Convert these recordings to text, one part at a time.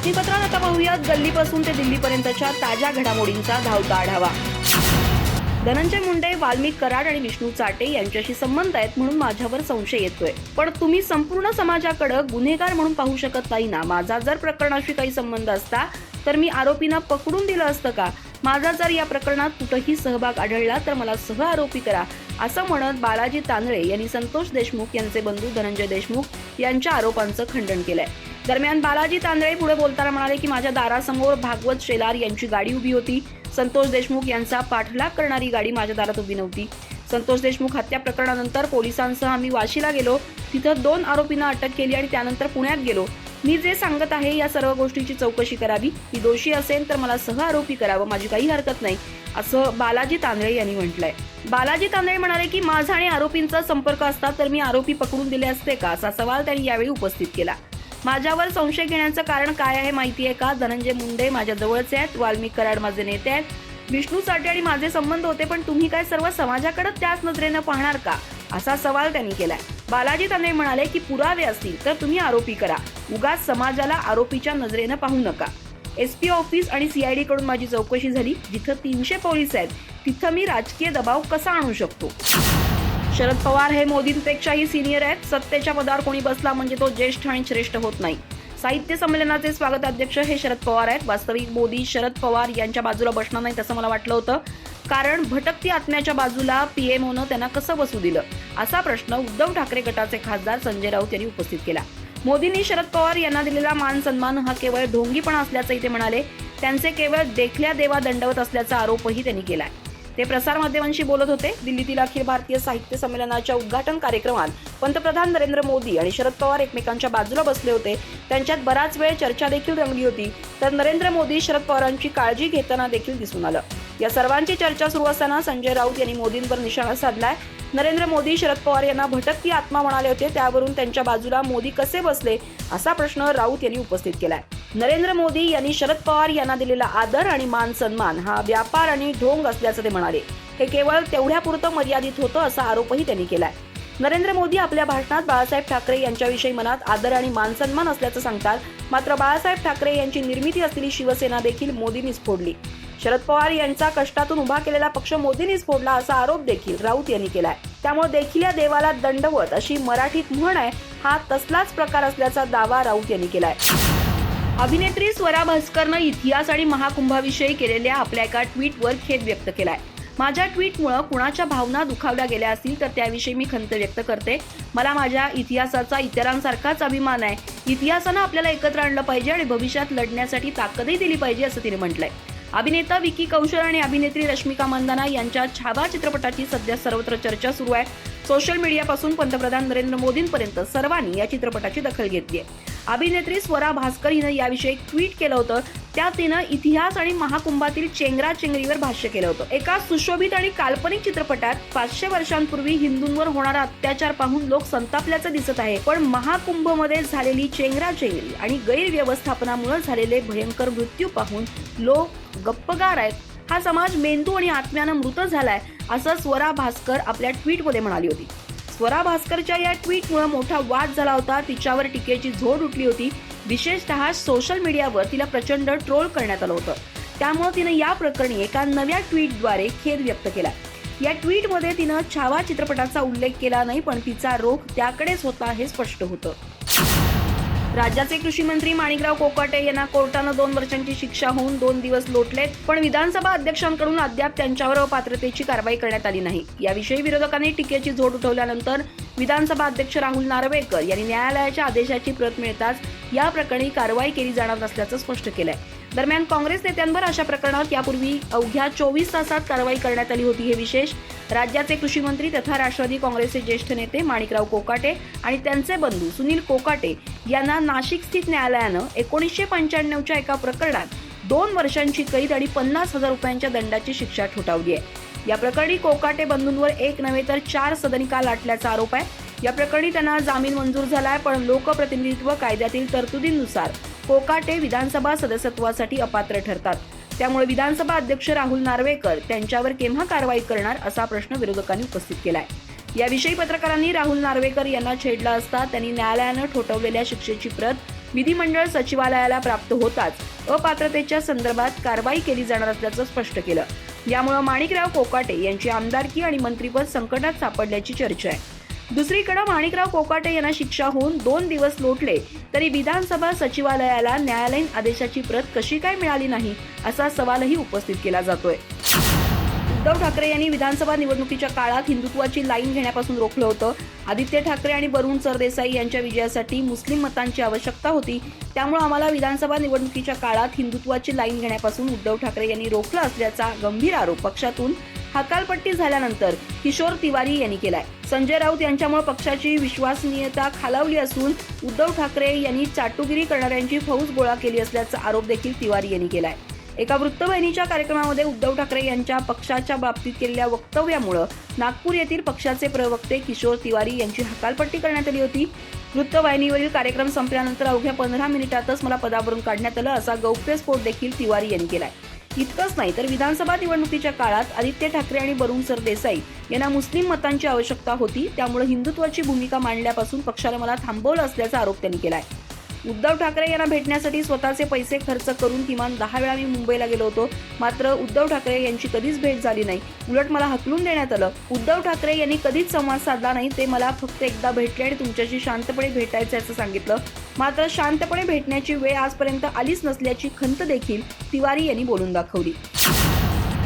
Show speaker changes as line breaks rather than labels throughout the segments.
बातमीपत्रात आता पाहूयात. गल्लीपासून ते दिल्लीपर्यंतच्या ताज्या घडामोडींचा धावता आढावा. धनंजय मुंडे वाल्मिक कराड आणि विष्णू चाटे यांच्याशी संबंध आहेत म्हणून माझ्यावर संशय येतोय. पण तुम्ही संपूर्ण समाजाकडे गुन्हेगार म्हणून पाहू शकत नाही ना? माझा जर प्रकरणाशी काही संबंध असता तर मी आरोपींना पकडून दिलं असतं का? माझा जर या प्रकरणात कुठंही सहभाग आढळला तर मला सह आरोपी करा असं म्हणत बालाजी तांदळे यांनी संतोष देशमुख यांचे बंधू धनंजय देशमुख यांच्या आरोपांचं खंडन केलंय. दरम्यान बालाजी तांदळे पुढे बोलताना म्हणाले की माझ्या दारासमोर भागवत शेलार यांची गाडी उभी होती. संतोष देशमुख यांचा पाठलाग करणारी गाडी माझ्या दारात उभी नव्हती. संतोष देशमुख हत्या प्रकरणानंतर पोलिसांसह आम्ही वाशीला गेलो. तिथं दोन आरोपींना अटक केली आणि त्यानंतर पुण्यात गेलो. मी जे सांगत आहे या सर्व गोष्टीची चौकशी करावी. मी दोषी असेल तर मला सह आरोपी करावं. माझी काही हरकत नाही. असं बालाजी तांदळे यांनी म्हटलंय. बालाजी तांदळे म्हणाले की माझा आणि आरोपींचा संपर्क असता तर मी आरोपी पकडून दिले असते का? असा सवाल त्यांनी यावेळी उपस्थित केला. माझ्यावर संशय घेण्याचं कारण काय आहे माहिती आहे का? धनंजय मुंडे माझ्या जवळचे आहेत वाल्मिक कराड माझे नेते आहेत. विष्णू साठे आणि माझे संबंध होते पण तुम्ही काय सर्व समाजाकडे त्याच नजरेनं पाहणार का? असा सवाल त्यांनी केलाय. बालाजी तांदळे म्हणाले की पुरावे असतील तर तुम्ही आरोपी करा. उगाच समाजाला आरोपीच्या नजरेनं पाहू नका. एस पी ऑफिस आणि सीआयडी कडून माझी चौकशी झाली जिथं तीनशे पोलीस आहेत. तिथं मी राजकीय दबाव कसा आणू शकतो? शरद पवार हे मोदींपेक्षाही सिनियर आहेत. सत्तेच्या पदावर कोणी बसला म्हणजे तो ज्येष्ठ आणि श्रेष्ठ होत नाही. साहित्य संमेलनाचे स्वागत अध्यक्ष हे शरद पवार आहेत. वास्तविक मोदी शरद पवार यांच्या बाजूला बसणार नाही असं मला वाटलं होतं. कारण भटकती आत्म्याच्या बाजूला पीएमओनं त्यांना कसं बसू दिलं? असा प्रश्न उद्धव ठाकरे गटाचे खासदार संजय राऊत यांनी उपस्थित केला. मोदींनी शरद पवार यांना दिलेला मान सन्मान हा केवळ ढोंगीपणा असल्याचंही ते म्हणाले. त्यांचे केवळ देखल्या देवा दंडवत असल्याचा आरोपही त्यांनी केला आहे ते प्रसारमाध्यमांशी बोलत होते. दिल्लीतील अखिल भारतीय साहित्य संमेलनाच्या उद्घाटन कार्यक्रमात पंतप्रधान नरेंद्र मोदी आणि शरद पवार एकमेकांच्या बाजूला बसले होते. त्यांच्यात बराच वेळ चर्चा देखील रंगली होती. तर नरेंद्र मोदी शरद पवारांची काळजी घेताना देखील दिसून आलं. या सर्वांची चर्चा सुरू असताना संजय राऊत यांनी मोदींवर निशाणा साधलाय. नरेंद्र मोदी शरद पवार यांना भटकती आत्मा म्हणाले होते. त्यावरून त्यांच्या बाजूला मोदी कसे बसले असा प्रश्न राऊत यांनी उपस्थित केलाय. नरेंद्र मोदी यांनी शरद पवार यांना दिलेला आदर आणि मान सन्मान हा व्यापार आणि ढोंग असल्याचं ते म्हणाले. हे केवळ तेवढ्यापुरतं मर्यादित होतं असा आरोपही त्यांनी केलाय. नरेंद्र मोदी आपल्या भाषणात बाळासाहेब ठाकरे यांच्याविषयी मनात आदर आणि मानसन्मान असल्याचं सांगतात. मात्र बाळासाहेब ठाकरे यांची निर्मिती असलेली शिवसेना देखील मोदींनीच फोडली. शरद पवार यांचा कष्टातून उभा केलेला पक्ष मोदींनीच फोडला असा आरोप देखील राऊत यांनी केलाय. त्यामुळे देखील या देवाला दंडवत अशी मराठीत म्हण आहे हा तसलाच प्रकार असल्याचा दावा राऊत यांनी केलाय. अभिनेत्री स्वरा भास्करनं इतिहास आणि महाकुंभाविषयी केलेल्या आपल्या एका ट्विटवर खेद व्यक्त केलाय. माझ्या ट्विटमुळं कुणाच्या भावना दुखावल्या गेल्या असतील तर त्याविषयी मी खंत व्यक्त करते. मला माझ्या इतिहासाचा इतरांसारखाच अभिमान आहे. इतिहासानं आपल्याला एकत्र आणलं पाहिजे आणि भविष्यात लढण्यासाठी ताकदही दिली पाहिजे असं तिने म्हटलंय. अभिनेता विकी कौशल आणि अभिनेत्री रश्मिका मंदाना यांच्या छावा चित्रपटाची सध्या सर्वत्र चर्चा सुरू आहे. सोशल मीडियापासून पंतप्रधान नरेंद्र मोदींपर्यंत सर्वांनी या चित्रपटाची दखल घेतली आहे. अभिनेत्री स्वरा भास्कर हिनं याविषयी ट्विट केलं होतं. त्यात तिनं इतिहास आणि महाकुंभातील चेंगरा चेंगरीवर भाष्य केलं होतं. एका सुशोभित आणि काल्पनिक चित्रपटात पाचशे वर्षांपूर्वी हिंदूंवर होणारा अत्याचार पाहून लोक संतापल्याचं दिसत आहे. पण महाकुंभमध्ये झालेली चेंगरा चेंगरी आणि गैरव्यवस्थापनामुळे झालेले भयंकर मृत्यू पाहून लोक गप्पगार आहेत. हा समाज मेंदू आणि आत्म्यानं मृत झालाय असं स्वरा भास्कर आपल्या ट्विटमध्ये म्हणाली होती. स्वरा भास्करच्या या ट्विटमुळे मोठा वाद झाला होता. तिच्यावर टीकेची झोड उठली होती. विशेषतः सोशल मीडियावर तिला प्रचंड ट्रोल करण्यात आलं होतं. त्यामुळे तिनं या प्रकरणी एका नव्या ट्विटद्वारे खेद व्यक्त केला. या ट्विटमध्ये तिनं छावा चित्रपटाचा उल्लेख केला नाही पण तिचा रोख त्याकडेच होता हे स्पष्ट होतं. राज्याचे कृषी मंत्री माणिकराव कोकाटे यांना कोर्टानं दोन वर्षांची शिक्षा होऊन दोन दिवस लोटलेत पण विधानसभा अध्यक्षांकडून अद्याप त्यांच्यावर अपात्रतेची कारवाई करण्यात आली नाही. याविषयी विरोधकांनी टीकेची झोड उठवल्यानंतर विधानसभा अध्यक्ष राहुल नार्वेकर यांनी न्यायालयाच्या आदेशाची प्रत मिळताच या प्रकरणी कारवाई केली जाणार नसल्याचं स्पष्ट केलंय. दरम्यान काँग्रेस नेत्यांवर अशा प्रकरणात यापूर्वी अवघ्या चोवीस तासात कारवाई करण्यात आली होती हे विशेष. राज्याचे कृषी मंत्री तथा राष्ट्रवादी काँग्रेसचे ज्येष्ठ नेते माणिकराव कोकाटे आणि त्यांचे बंधू सुनील कोकाटे यांना नाशिक स्थित न्यायालयानं एकोणीसशे पंच्याण्णवच्या एका प्रकरणात दोन वर्षांची कैद आणि पन्नास हजार रुपयांच्या दंडाची शिक्षा ठोठावली आहे. या प्रकरणी कोकाटे बंधूंवर एक नव्हे तर चार सदनिका लाटल्याचा आरोप आहे. या प्रकरणी त्यांना जामीन मंजूर झालाय पण लोकप्रतिनिधित्व कायद्यातील तरतुदींनुसार कोकाटे विधानसभा सदस्यत्वासाठी अपात्र ठरतात. त्यामुळे विधानसभा अध्यक्ष राहुल नार्वेकर त्यांच्यावर केव्हा कारवाई करणार असा प्रश्न विरोधकांनी उपस्थित केलाय. याविषयी पत्रकारांनी राहुल नार्वेकर यांना छेडला असता त्यांनी न्यायालयानं ठोठवलेल्या शिक्षेची प्रत विधिमंडळ सचिवालयाला प्राप्त होताच अपात्रतेच्या संदर्भात कारवाई केली जाणार असल्याचं स्पष्ट केलं. यामुळे माणिकराव कोकाटे यांची आमदारकी आणि मंत्रीपद संकटात सापडल्याची चर्चा आहे. दुसरीकडे माणिकराव कोकाटे यांना शिक्षा होऊन दोन दिवस लोटले. तरी विधानसभा सचिवालयाला न्यायालयीन आदेशाची प्रत कशी काय मिळाली नाही असा सवालही उपस्थित केला जातोय. उद्धव ठाकरे यांनी विधानसभा निवडणुकीच्या काळात हिंदुत्वाची लाईन घेण्यापासून रोखलं होतं. आदित्य ठाकरे आणि वरुण सरदेसाई यांच्या विजयासाठी मुस्लिम मतांची आवश्यकता होती. त्यामुळे आम्हाला विधानसभा निवडणुकीच्या काळात हिंदुत्वाची लाईन घेण्यापासून उद्धव ठाकरे यांनी रोखलं असल्याचा गंभीर आरोप पक्षातून हकालपट्टी झाल्यानंतर किशोर तिवारी यांनी केलाय. संजय राऊत यांच्यामुळे पक्षाची विश्वसनीयता खालावली असून उद्धव ठाकरे यांनी चाटुगिरी करणाऱ्यांची फौज गोळा केली असल्याचा आरोप देखील तिवारी यांनी केलाय. एका वृत्तवाहिनीच्या कार्यक्रमामध्ये उद्धव ठाकरे यांच्या पक्षाच्या बाबतीत केलेल्या वक्तव्यामुळं नागपूर येथील पक्षाचे प्रवक्ते किशोर तिवारी यांची हकालपट्टी करण्यात आली होती. वृत्तवाहिनीवरील कार्यक्रम संपल्यानंतर अवघ्या पंधरा मिनिटातच मला पदावरून काढण्यात आलं असा गौप्यस्फोट देखील तिवारी यांनी केलाय. इतकंच नाही तर विधानसभा निवडणुकीच्या काळात आदित्य ठाकरे आणि वरुण सरदेसाई यांना मुस्लिम मतांची आवश्यकता होती त्यामुळे हिंदुत्वाची भूमिका मांडल्यापासून पक्षाने मला थांबवलं असल्याचा आरोप त्यांनी केला आहे उद्धव ठाकरे यांना भेटण्यासाठी स्वतःचे पैसे खर्च करून किमान दहा वेळा मी मुंबईला गेलो होतो. मात्र उद्धव ठाकरे यांची कधीच भेट झाली नाही. उलट मला हकलून देण्यात आलं. उद्धव ठाकरे यांनी कधीच संवाद साधला नाही. ते मला फक्त एकदा भेटले आणि तुमच्याशी शांतपणे भेटायचं असं सांगितलं. मात्र शांतपणे भेटण्याची वेळ आजपर्यंत आलीच नसल्याची खंत देखील तिवारी यांनी बोलून दाखवली.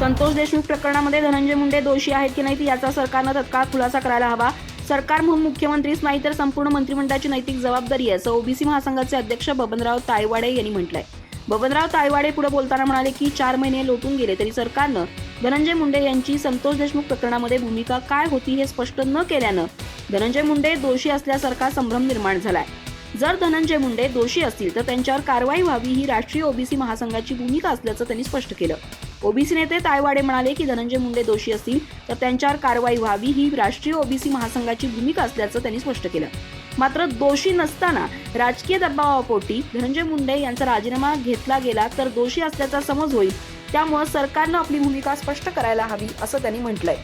संतोष देशमुख प्रकरणामध्ये धनंजय मुंडे दोषी आहेत की नाही याचा सरकारनं तत्काळ खुलासा करायला हवा. सरकार म्हणून मुख्यमंत्रीच नाही तर संपूर्ण मंत्रिमंडळाची नैतिक जबाबदारी आहे असं ओबीसी महासंघाचे अध्यक्ष बबनराव तायवाडे यांनी म्हटलंय. बबनराव तायवाडे पुढे बोलताना म्हणाले की चार महिने लोटून गेले तरी सरकारनं धनंजय मुंडे यांची संतोष देशमुख प्रकरणामध्ये भूमिका काय होती हे स्पष्ट न केल्यानं धनंजय मुंडे दोषी असल्यासारखा संभ्रम निर्माण झालाय. जर धनंजय मुंडे दोषी असतील तर त्यांच्यावर कारवाई व्हावी ही राष्ट्रीय ओबीसी महासंघाची भूमिका असल्याचं त्यांनी स्पष्ट केलं. ओबीसी नेते तायवाडे म्हणाले की धनंजय मुंडे दोषी असतील तर त्यांच्यावर कारवाई व्हावी ही राष्ट्रीय ओबीसी महासंघाची भूमिका असल्याचं त्यांनी स्पष्ट केलं. मात्र दोषी नसताना राजकीय दबावापोटी धनंजय मुंडे यांचा राजीनामा घेतला गेला तर दोषी असल्याचा समज होईल. त्यामुळं सरकारनं आपली भूमिका स्पष्ट करायला हवी असं त्यांनी म्हटलंय.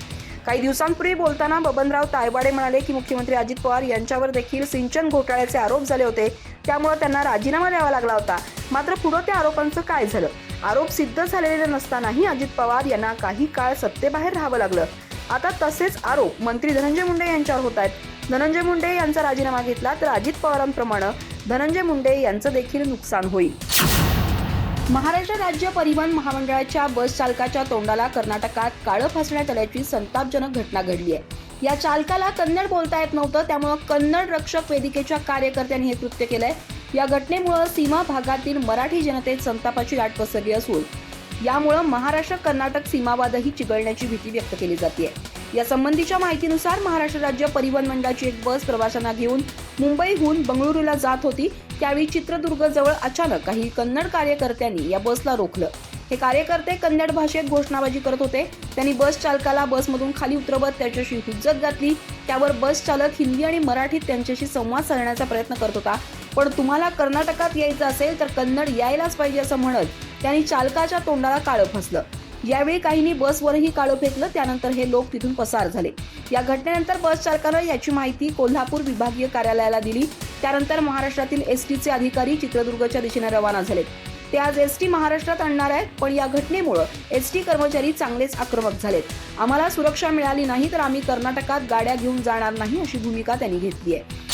काही दिवसांपूर्वी बोलताना बबनराव तायवाडे म्हणाले की मुख्यमंत्री अजित पवार यांच्यावर देखील सिंचन घोटाळ्याचे आरोप झाले होते. त्यामुळे त्यांना राजीनामा द्यावा लागला होता. मात्र पुढं त्या आरोपांचं काय झालं? आरोप सिद्ध झालेले नसतानाही अजित पवार यांना काही काळ सत्तेबाहेर राहावं लागलं. आता तसेच आरोप मंत्री धनंजय मुंडे यांच्यावर होत आहेत. धनंजय मुंडे यांचा राजीनामा घेतला तर अजित पवारांप्रमाणे धनंजय मुंडे यांचं देखील नुकसान होईल. महाराष्ट्र राज्य परिवहन महामंडळाच्या बस चालकाच्या तोंडाला कर्नाटकात काळं फासण्यात आल्याची संतापजनक घटना घडली आहे. या चालकाला कन्नड बोलता येत नव्हतं त्यामुळं कन्नड रक्षक वेदिकेच्या कार्यकर्त्यांनी हे कृत्य केलंय. या घटनेमुळं सीमा भागातील मराठी जनतेत संतापाची लाट पसरली असून यामुळं महाराष्ट्र कर्नाटक सीमावादही चिघळण्याची भीती व्यक्त केली जाते या संबंधीच्या माहितीनुसार महाराष्ट्र राज्य परिवहन मंडळाची एक बस प्रवाशांना घेऊन मुंबईहून बंगळुरूला जात होती. त्यावेळी चित्रदुर्ग जवळ अचानक काही कन्नड कार्यकर्त्यांनी या बसला रोखलं. हे कार्यकर्ते कन्नड भाषेत घोषणाबाजी करत होते. त्यांनी बस चालकाला बसमधून खाली उतरवत त्याच्याशी हुज्जत घातली. त्यावर बस चालक हिंदी आणि मराठीत त्यांच्याशी संवाद साधण्याचा प्रयत्न करत होता. पण तुम्हाला कर्नाटकात यायचं असेल तर कन्नड यायलाच पाहिजे असं म्हणत त्यांनी चालकाच्या तोंडाला काळं फसलं. यावेळी काहींनी बसवरही काळं फेकलं त्यानंतर हे लोक तिथून पसार झाले. या घटनेनंतर बस चालकानं याची माहिती कोल्हापूर विभागीय कार्यालयाला दिली. त्यानंतर महाराष्ट्रातील एस टीचे अधिकारी चित्रदुर्गच्या दिशेने रवाना झाले ते आज एस टी महाराष्ट्रात आणणार आहेत पण या घटनेमुळे एस टी कर्मचारी चांगलेच आक्रमक झालेत. आम्हाला सुरक्षा मिळाली नाही तर आम्ही कर्नाटकात गाड्या घेऊन जाणार नाही अशी भूमिका त्यांनी घेतली आहे.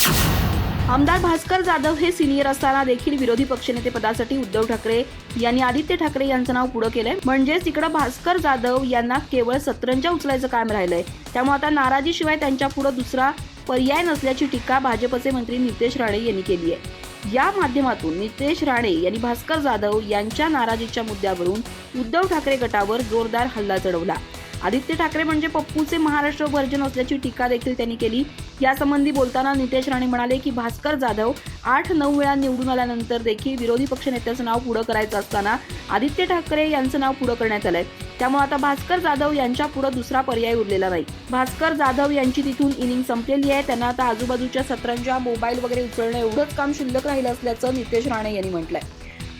आमदार भास्कर जाधव हे सिनियर असताना देखील विरोधी पक्षनेते पदासाठी उद्धव ठाकरे यांनी आदित्य ठाकरे यांचं नाव पुढे केलंय. म्हणजेच तिकडं भास्कर जाधव यांना केवळ सतरंजा उचलायचं काम राहिलंय. त्यामुळे आता नाराजीशिवाय त्यांच्या पुढे दुसरा पर्याय नसल्याची टीका भाजपचे मंत्री नितेश राणे यांनी केली आहे. या माध्यमातून नितेश राणे यांनी भास्कर जाधव यांच्या नाराजीच्या मुद्द्यावरून उद्धव ठाकरे गटावर जोरदार हल्ला चढवला. आदित्य ठाकरे म्हणजे पप्पूचे महाराष्ट्र वर्जन असल्याची टीका देखील त्यांनी केली. यासंबंधी बोलताना नितेश राणे म्हणाले की भास्कर जाधव आठ नऊ वेळा निवडून आल्यानंतर देखील विरोधी पक्षनेत्याचं नाव पुढं करायचं असताना आदित्य ठाकरे यांचं नाव पुढं करण्यात आलंय. त्यामुळे आता भास्कर जाधव यांच्या पुढे दुसरा पर्याय उरलेला नाही. भास्कर जाधव यांची तिथून इनिंग संपलेली आहे. त्यांना आता आजूबाजूच्या सत्रांच्या मोबाईल वगैरे उचलणं एवढंच काम शिल्लक राहिलं असल्याचं नितेश राणे यांनी म्हटलंय.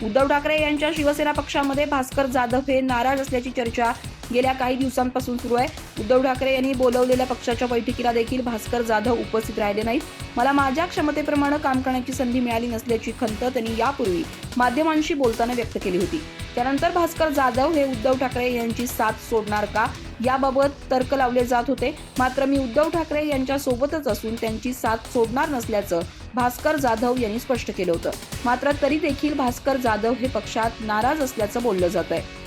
उद्धव ठाकरे यांच्या शिवसेना पक्षामध्ये भास्कर जाधव हे नाराज असल्याची चर्चा गेल्या काही दिवसांपासून सुरू आहे. उद्धव ठाकरे यांनी बोलवलेल्या पक्षाच्या बैठकीला देखील भास्कर जाधव उपस्थित राहिले नाहीत. मला माझ्या क्षमतेप्रमाणे काम करण्याची संधी मिळाली नसल्याची खंत त्यांनी यापूर्वी माध्यमांशी बोलताना व्यक्त केली होती. त्यानंतर भास्कर जाधव हे उद्धव ठाकरे यांची साथ सोडणार का? याबाबत तर्क लावले जात होते. मात्र मी उद्धव ठाकरे यांच्या सोबतच असून त्यांची साथ सोडणार नसल्याचं भास्कर जाधव यांनी स्पष्ट केलं होतं. मात्र तरी देखील भास्कर जाधव हे पक्षात नाराज असल्याचं बोललं जात आहे